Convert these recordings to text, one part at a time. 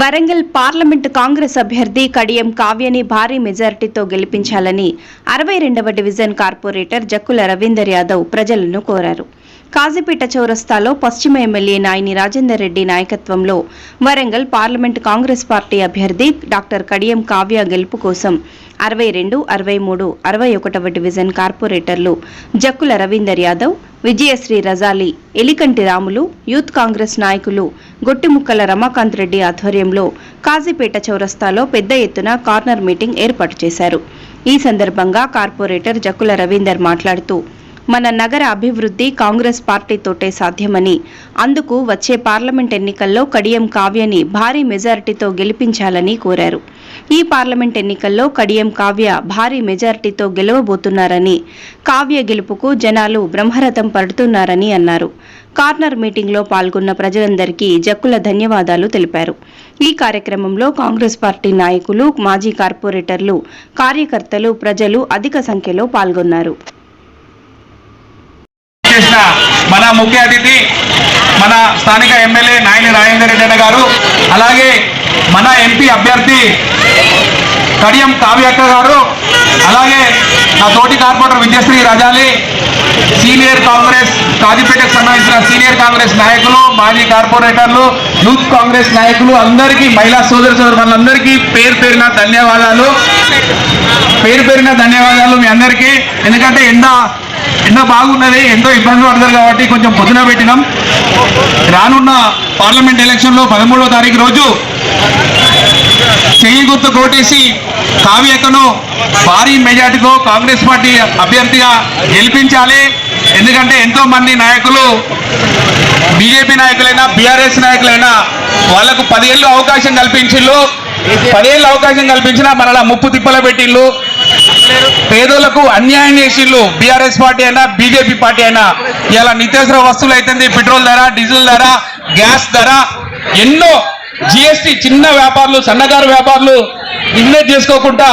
Warangal parliament Congress అభ్యర్థి కడియం కావ్యని భారీ మెజారిటీతో గెలిపించాలని అరవై రెండవ డివిజన్ కార్పొరేటర్ జక్కుల రవీందర్ యాదవ్ ప్రజలను కోరారు. కాజీపేట చౌరస్తాలో పశ్చిమ ఎమ్మెల్యే నాయని రాజేందర్ రెడ్డి నాయకత్వంలో వరంగల్ పార్లమెంటు కాంగ్రెస్ పార్టీ అభ్యర్థి డాక్టర్ కడియం కావ్య గెలుపు కోసం అరవై రెండు అరవై మూడు అరవై ఒకటవ డివిజన్ కార్పొరేటర్లు జక్కుల రవీందర్ యాదవ్ విజయశ్రీ రజాలి ఎలికంటి రాములు యూత్ కాంగ్రెస్ నాయకులు గొట్టిముక్కల రమాకాంత్ రెడ్డి ఆధ్వర్యంలో కాజీపేట చౌరస్తాలో పెద్ద ఎత్తున కార్నర్ మీటింగ్ ఏర్పాటు చేశారు. ఈ సందర్భంగా కార్పొరేటర్ జక్కుల రవీందర్ మాట్లాడుతూ మన నగర అభివృద్ధి కాంగ్రెస్ పార్టీతోటే సాధ్యమని. అందుకు వచ్చే పార్లమెంట్ ఎన్నికల్లో కడియం కావ్యని భారీ మెజారిటీతో గెలిపించాలని కోరారు. ఈ పార్లమెంట్ ఎన్నికల్లో కడియం కావ్య భారీ మెజారిటీతో గెలవబోతున్నారని కావ్య గెలుపుకు జనాలు బ్రహ్మరథం పడుతున్నారని అన్నారు. కార్నర్ మీటింగ్లో పాల్గొన్న ప్రజలందరికీ జక్కుల ధన్యవాదాలు తెలిపారు. ఈ కార్యక్రమంలో కాంగ్రెస్ పార్టీ నాయకులు మాజీ కార్పొరేటర్లు కార్యకర్తలు ప్రజలు అధిక సంఖ్యలో పాల్గొన్నారు. చేసిన మన ముఖ్య అతిథి మన స్థానిక ఎమ్మెల్యే నాయని రాజేందర్ రెడ్డి అన్న గారు అలాగే మన ఎంపీ అభ్యర్థి కడియం కావ్యక్క గారు అలాగే నా తోటి corporator Vidyasri Rajali senior congress కాజీపేటకు సంబంధించిన సీనియర్ కాంగ్రెస్ నాయకులు మాజీ కార్పొరేటర్లు యూత్ కాంగ్రెస్ నాయకులు అందరికీ మహిళా సోదర సోదరు వాళ్ళందరికీ పేరు పేరిన ధన్యవాదాలు. పేరు పేరిన ధన్యవాదాలు మీ అందరికీ. ఎందుకంటే ఎండ నిన్న బాగున్నది ఎంతో ఇబ్బంది పడతారు కాబట్టి కొంచెం పొద్దున పెట్టినాం. రానున్న పార్లమెంట్ ఎలక్షన్లో పదమూడవ తారీఖు రోజు చెయ్యి గుర్తు కోటేసి కావ్యకను భారీ మెజార్టీతో కాంగ్రెస్ పార్టీ అభ్యర్థిగా గెలిపించాలి. ఎందుకంటే ఎంతో మంది నాయకులు బీజేపీ నాయకులైనా బీఆర్ఎస్ నాయకులైనా వాళ్ళకు పదేళ్ళు అవకాశం కల్పించిళ్ళు. పదేళ్ళు అవకాశం కల్పించినా మనలా ముప్పు తిప్పల పెట్టిళ్ళు. పేదలకు అన్యాయం చేసిళ్ళు. బీఆర్ఎస్ పార్టీ అయినా బీజేపీ పార్టీ అయినా. ఇలా నిత్యావసర వస్తువులు అయితే పెట్రోల్ ధర డీజిల్ ధర గ్యాస్ ధర ఎన్నో జిఎస్టీ చిన్న వ్యాపారులు సన్నకారు వ్యాపారులు ఇన్వెస్ట్ చేసుకోకుండా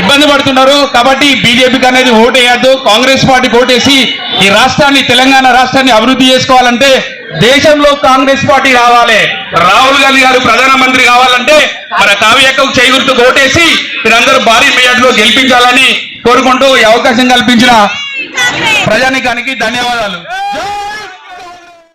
ఇబ్బంది పడుతున్నారు. కాబట్టి బీజేపీకి అనేది ఓటేయద్దు కాంగ్రెస్ పార్టీకి ఓటేసి ఈ రాష్ట్రాన్ని తెలంగాణ రాష్ట్రాన్ని అభివృద్ధి చేసుకోవాలంటే దేశంలో కాంగ్రెస్ పార్టీ రావాలి. రాహుల్ గాంధీ గారు ప్రధానమంత్రి కావాలంటే మన కావ్యక్కకు చేకూరుతూ ఓటేసి మీరందరూ భారీ మెజార్టీలో గెలిపించాలని కోరుకుంటూ ఈ అవకాశం కల్పించిన ప్రజానికానికి ధన్యవాదాలు.